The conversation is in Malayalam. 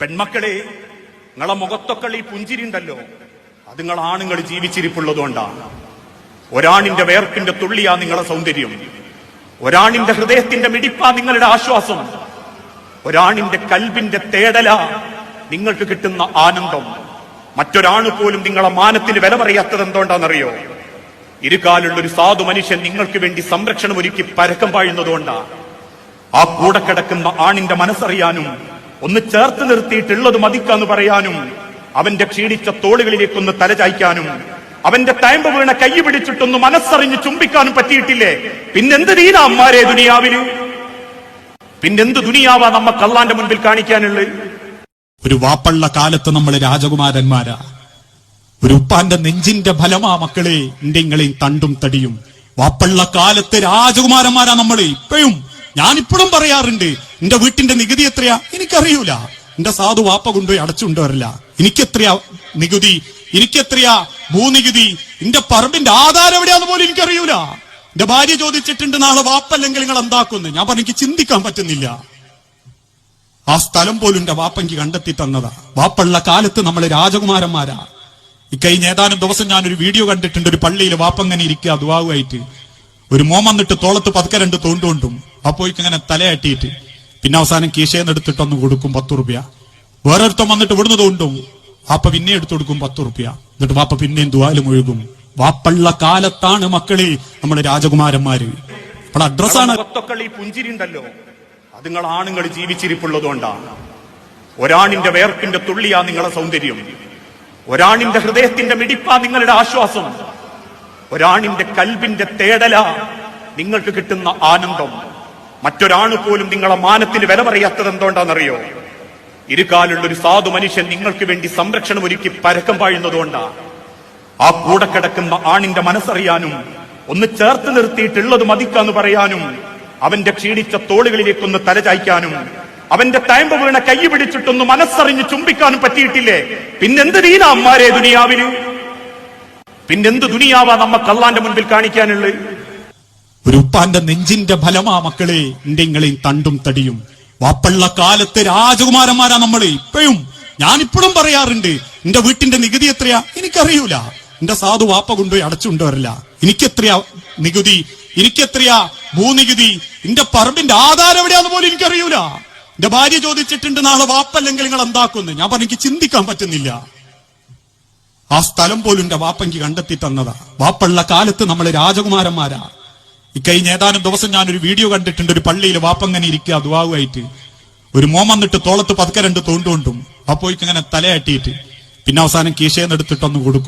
പെൺമക്കളെ നിങ്ങളെ മുഖത്തൊക്കെ ഈ പുഞ്ചിരിണ്ടല്ലോ അത് നിങ്ങൾ ആണുങ്ങൾ ജീവിച്ചിരിപ്പുള്ളതുകൊണ്ടാണ്. ഒരാണിന്റെ വേർപ്പിന്റെ തുള്ളിയാ നിങ്ങളെ സൗന്ദര്യം. ഒരാണിന്റെ ഹൃദയത്തിന്റെ മിടിപ്പാ നിങ്ങളുടെ ആശ്വാസം. ഒരാണിന്റെ കൽബിന്റെ തേടല നിങ്ങൾക്ക് കിട്ടുന്ന ആനന്ദം. മറ്റൊരാണ് പോലും നിങ്ങളെ മാനത്തിന് വില പറയാത്തത് എന്തുകൊണ്ടാണെന്നറിയോ? ഇരുകാലുള്ള ഒരു സാധു മനുഷ്യൻ നിങ്ങൾക്ക് വേണ്ടി സംരക്ഷണം ഒരുക്കി പരക്കം പാഴുന്നതുകൊണ്ടാ ആ കൂടെ കിടക്കുന്ന ആണിന്റെ മനസ്സറിയാനും ഒന്ന് ചേർത്ത് നിർത്തിയിട്ടുള്ളത് മതിക്കാന്ന് പറയാനും അവന്റെ ക്ഷീണിച്ച തോളുകളിലേക്കൊന്ന് തലചായ്ക്കാനും അവന്റെ തയമ്പ് വീണ കൈ പിടിച്ചിട്ടൊന്ന് മനസ്സറിഞ്ഞ് ചുംബിക്കാനും പറ്റിയിട്ടില്ലേ? പിന്നെന്ത് ദീന അമ്മാരെ ദുനിയാവിന് പിന്നെന്ത് ദുനിയാവാ നമ്മക്ക് അള്ളാന്റെ മുൻപിൽ കാണിക്കാനുള്ളത് ഒരു വാപ്പള്ള കാലത്ത് നമ്മൾ രാജകുമാരന്മാരാ. ഒരു ഉപ്പാന്റെ നെഞ്ചിന്റെ ഫലമാ മക്കളെ ഇന്ത്യങ്ങളെയും തണ്ടും തടിയും. വാപ്പള്ള കാലത്ത് രാജകുമാരന്മാരാ നമ്മൾ ഇപ്പോഴും. ഞാനിപ്പോഴും പറയാറുണ്ട് എന്റെ വീട്ടിന്റെ നികുതി എത്രയാ? എനിക്കറിയൂല. എന്റെ സാധു വാപ്പ കൊണ്ടുപോയി അടച്ചുകൊണ്ടുവരില്ല എനിക്കെത്രയാ നികുതി? എനിക്കെത്രയാ ഭൂനികുതി? എന്റെ പറമ്പിന്റെ ആധാരം എവിടെയാന്ന് പോലും എനിക്കറിയൂല. എന്റെ ഭാര്യ ചോദിച്ചിട്ടുണ്ട് നാളെ വാപ്പല്ലെങ്കിൽ നിങ്ങൾ എന്താക്കുന്നു ഞാൻ പറഞ്ഞു എനിക്ക് ചിന്തിക്കാൻ പറ്റുന്നില്ല. ആ സ്ഥലം പോലും എന്റെ വാപ്പയ്ക്ക് കണ്ടെത്തി തന്നതാ. വാപ്പുള്ള കാലത്ത് നമ്മൾ രാജകുമാരന്മാരാ. ഇക്കഴിഞ്ഞ ഏതാനും ദിവസം ഞാൻ ഒരു വീഡിയോ കണ്ടിട്ടുണ്ട് ഒരു പള്ളിയിൽ വാപ്പങ്ങനെ ഇരിക്കുക ദുവാവുമായിട്ട്. ഒരു മോമന്നിട്ട് തോളത്ത് പതുക്കെ രണ്ട് തോണ്ടുകൊണ്ടും. അപ്പോയിക്ക് ഇങ്ങനെ തലയാട്ടിയിട്ട് പിന്നെ അവസാനം കീശയെന്ന് എടുത്തിട്ടൊന്ന് കൊടുക്കും പത്ത് റുപ്യ. വേറൊരുത്തം വന്നിട്ട് ഇവിടുന്ന് കൊണ്ടും വാപ്പ പിന്നെ എടുത്തു കൊടുക്കും പത്ത് റുപ്യ. എന്നിട്ട് വാപ്പ പിന്നെയും ദുവാലും ഒഴുകും വാപ്പള്ള കാലത്താണ് മക്കളെ നമ്മുടെ രാജകുമാരന്മാര്. അപ്പോൾ അഡ്രസ്സാണ് ഈ പുഞ്ചിരിണ്ടല്ലോ അത് നിങ്ങൾ ആണുങ്ങൾ ജീവിച്ചിരിപ്പുള്ളതുകൊണ്ടാണ്. ഒരാണിന്റെ വേർപ്പിന്റെ തുള്ളിയാ നിങ്ങളെ സൗന്ദര്യം. ഒരാണിന്റെ ഹൃദയത്തിന്റെ മിടിപ്പാ നിങ്ങളുടെ ആശ്വാസം. ഒരാണിന്റെ കൽബിന്റെ തേടല നിങ്ങൾക്ക് കിട്ടുന്ന ആനന്ദം. മറ്റൊരാണ് പോലും നിങ്ങളെ മാനത്തിന് വില പറയാത്തത് എന്തുകൊണ്ടാണെന്നറിയോ? ഇരുകാലുള്ള ഒരു സാധു മനുഷ്യൻ നിങ്ങൾക്ക് വേണ്ടി സംരക്ഷണം ഒരുക്കി പരക്കം പാഴുന്നതുകൊണ്ടാ ആ കൂടെ കിടക്കുന്ന ആണിന്റെ മനസ്സറിയാനും ഒന്ന് ചേർത്ത് നിർത്തിയിട്ടുള്ളത് മതിക്കാന്ന് പറയാനും അവന്റെ ക്ഷീണിച്ച തോളുകളിലേക്കൊന്ന് തലചായ്ക്കാനും അവന്റെ തയമ്പ് വീണ കൈ പിടിച്ചിട്ടൊന്ന് മനസ്സറിഞ്ഞ് ചുംബിക്കാനും പറ്റിയിട്ടില്ലേ? പിന്നെന്ത് ദീന അമ്മാരെ ദുനിയാവിന്? പിന്നെന്ത് ദുനിയാവാ നമ്മക്ക് അള്ളാന്റെ മുൻപിൽ കാണിക്കാനുള്ളത്? ഒരു ഉപ്പാന്റെ നെഞ്ചിന്റെ ഫലമാ മക്കളെ ഇന്ത്യങ്ങളെയും തണ്ടും തടിയും. വാപ്പള്ള കാലത്ത് രാജകുമാരന്മാരാ നമ്മൾ. ഇപ്പോഴും ഞാനിപ്പോഴും പറയാറുണ്ട് എന്റെ വീട്ടിന്റെ നികുതി എത്രയാ? എനിക്കറിയൂല. എന്റെ സാധു വാപ്പ കൊണ്ടുപോയി അടച്ചുകൊണ്ടുവരില്ല എനിക്കെത്രയാ നികുതി? എനിക്കെത്രയാ ഭൂനികുതി? എന്റെ പറമ്പിന്റെ ആധാരം എവിടെയാന്ന് പോലും എനിക്കറിയൂല. എന്റെ ഭാര്യ ചോദിച്ചിട്ടുണ്ട് നാളെ വാപ്പല്ലെങ്കിൽ നിങ്ങൾ എന്താക്കുന്നു ഞാൻ പറഞ്ഞു എനിക്ക് ചിന്തിക്കാൻ പറ്റുന്നില്ല. ആ സ്ഥലം പോലും എന്റെ വാപ്പയ്ക്ക് കണ്ടെത്തി തന്നതാ. വാപ്പള്ള കാലത്ത് നമ്മൾ രാജകുമാരന്മാരാ. ഇക്കഴിഞ്ഞ ഏതാനും ദിവസം ഞാൻ ഒരു വീഡിയോ കണ്ടിട്ടുണ്ട്. ഒരു പള്ളിയിൽ വാപ്പങ്ങനെ ഇരിക്കുക ദുവാവുമായിട്ട് ഒരു മോം വന്നിട്ട് തോളത്ത് പതുക്കെ രണ്ട് തോണ്ടുകൊണ്ടും അപ്പോയിക്ക് അങ്ങനെ തലയാട്ടിയിട്ട്. പിന്നെ അവസാനം കീശയെന്ന് എടുത്തിട്ടൊന്ന് കൊടുക്കും.